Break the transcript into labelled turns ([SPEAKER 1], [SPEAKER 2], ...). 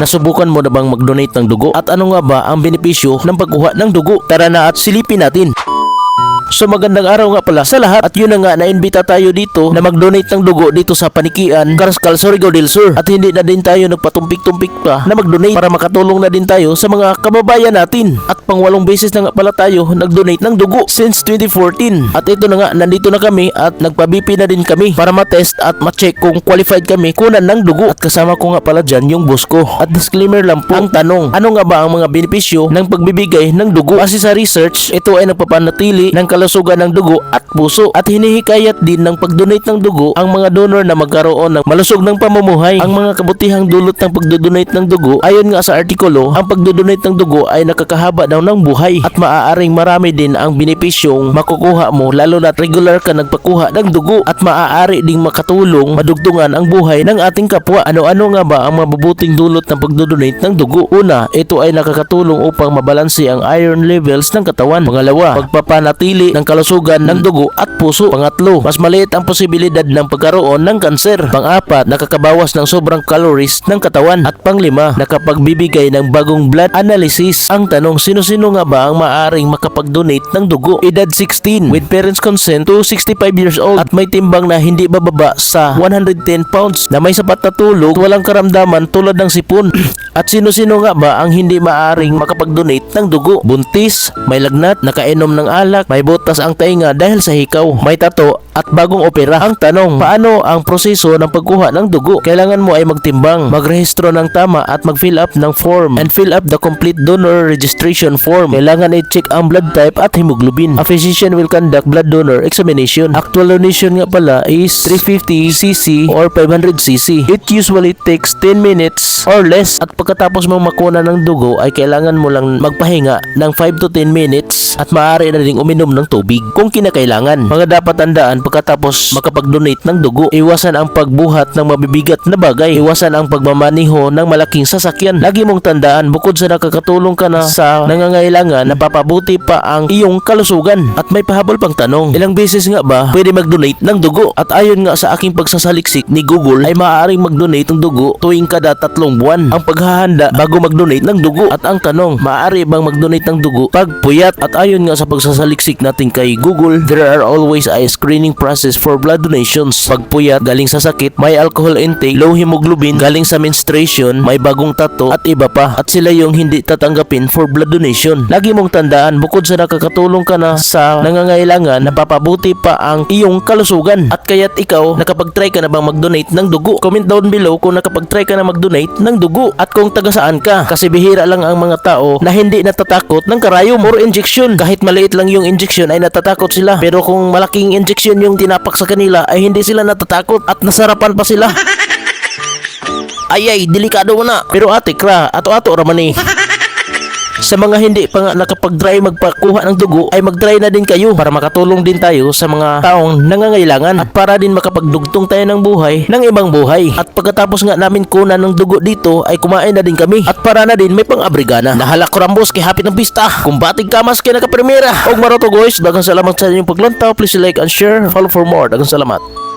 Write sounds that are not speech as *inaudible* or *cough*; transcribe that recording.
[SPEAKER 1] Nasubukan mo na bang mag-donate ng dugo? At ano nga ba ang benepisyo ng pagkuha ng dugo? Tara na at silipin natin. So magandang araw nga pala sa lahat. At yun na nga naimbita tayo dito na mag-donate ng dugo dito sa Panikian, Carrascal, Surigao del Sur at hindi na din tayo nagpatumpik-tumpik pa na mag-donate para makatulong na din tayo sa mga kababayan natin. At pang walong beses na nga pala tayo nag-donate ng dugo since 2014 at ito na nga nandito na kami at nagpa-BP na din kami para ma-test at ma-check kung qualified kami kunan ng dugo. At kasama ko nga pala dyan yung boss ko. At disclaimer lang po ang tanong ano nga ba ang mga benepisyo ng pagbibigay ng dugo? Kasi sa research ito ay nagpapanatili ng kalusugan ng dugo at puso at hinihikayat din ng pagdonate ng dugo ang mga donor na magkaroon ng malusog ng pamumuhay. Ang mga kabutihang dulot ng pagdodonate ng dugo ayon nga sa artikulo ang pagdodonate ng dugo ay nakakahaba daw ng buhay at maaaring marami din ang benepisyong makukuha mo lalo na regular ka nagpakuha ng dugo at maaari ding makatulong madugtungan ang buhay ng ating kapwa. Ano-ano nga ba ang mabubuting dulot ng pagdodonate ng dugo? Una ito ay nakakatulong upang mabalanse ang iron levels ng katawan. Pangalawa pagpapanatili ng kalusugan ng dugo at puso. Pangatlo mas maliit ang posibilidad ng pagkaroon ng kanser. Pangapat nakakabawas ng sobrang calories ng katawan. At panglima nakapagbibigay ng bagong blood analysis. Ang tanong sino-sino nga ba ang maaaring makapag-donate ng dugo? Edad 16 with parents consent to 65 years old. At may timbang na hindi bababa sa 110 pounds. Na may sapat na tulog at walang karamdaman tulad ng sipon *clears throat* at sino-sino nga ba ang hindi maaaring makapag-donate ng dugo? Buntis may lagnat nakainom ng alak may butas ang tainga dahil sa hikaw may tato at bagong opera. Ang tanong paano ang proseso ng pagkuha ng dugo? Kailangan mo ay magtimbang magrehistro ng tama at mag-fill up ng form and fill up the complete donor registration form. Kailangan i-check ang blood type at hemoglobin. A physician will conduct blood donor examination. Actual donation nga pala is 350 cc or 500 cc it usually takes 10 minutes or less at pagkatapos mong makuna ng dugo ay kailangan mo lang magpahinga ng 5 to 10 minutes at maaari na ding uminom ng tubig kung kinakailangan. Mga dapat tandaan pagkatapos makapag-donate ng dugo iwasan ang pagbuhat ng mabibigat na bagay. Iwasan ang pagmamaniho ng malaking sasakyan. Lagi mong tandaan bukod sa nakakatulong ka na sa nangangailangan napapabuti pa ang iyong kalusugan. At may pahabol pang tanong ilang beses nga ba pwede mag-donate ng dugo? At ayon nga sa aking pagsasaliksik ni Google ay maaaring mag-donate ng dugo tuwing kada tatlong buwan. Ang paghahanda bago mag-donate ng dugo. At ang tanong maaari bang mag-donate ng dugo? Pag puyat at ayon nga sa pagsasaliksik natin kay Google there are always a screening process for blood donations. Pag puyat galing sa sakit may alcohol intake low hemoglobin galing sa menstruation may bagong tato at iba pa. At sila yung hindi tatanggapin for blood donation. Lagi mong tandaan bukod sa nakakatulong ka na sa nangangailangan napapabuti pa ang iyong kalusugan. At kaya't ikaw nakapag-try ka na bang mag-donate ng dugo? Comment down below kung nakapag-try ka na mag-donate ng dugo. At kung taga saan ka. Kasi bihira lang ang mga tao na hindi natatakot ng karayom or injection. Kahit maliit lang yung injection ay natatakot sila. Pero kung malaking injection yung tinapak sa kanila ay hindi sila natatakot at nasarapan pa sila. *laughs* Ay ay delikado mo na. Pero ate kra ato-ato raman eh sa mga hindi pa nga nakapag-try magpakuha ng dugo ay mag-try na din kayo para makatulong din tayo sa mga taong nangangailangan at para din makapagdugtong tayo ng buhay ng ibang buhay. At pagkatapos nga namin kunan ng dugo dito ay kumain na din kami at para na din may pang-abrigana. Nahala ko rambos kay hapit ng pista. Kumbating kamas kay nakaprimera. Og maroto guys, dagang salamat sa inyong paglantaw. Please like and share. Follow for more. Dagang salamat.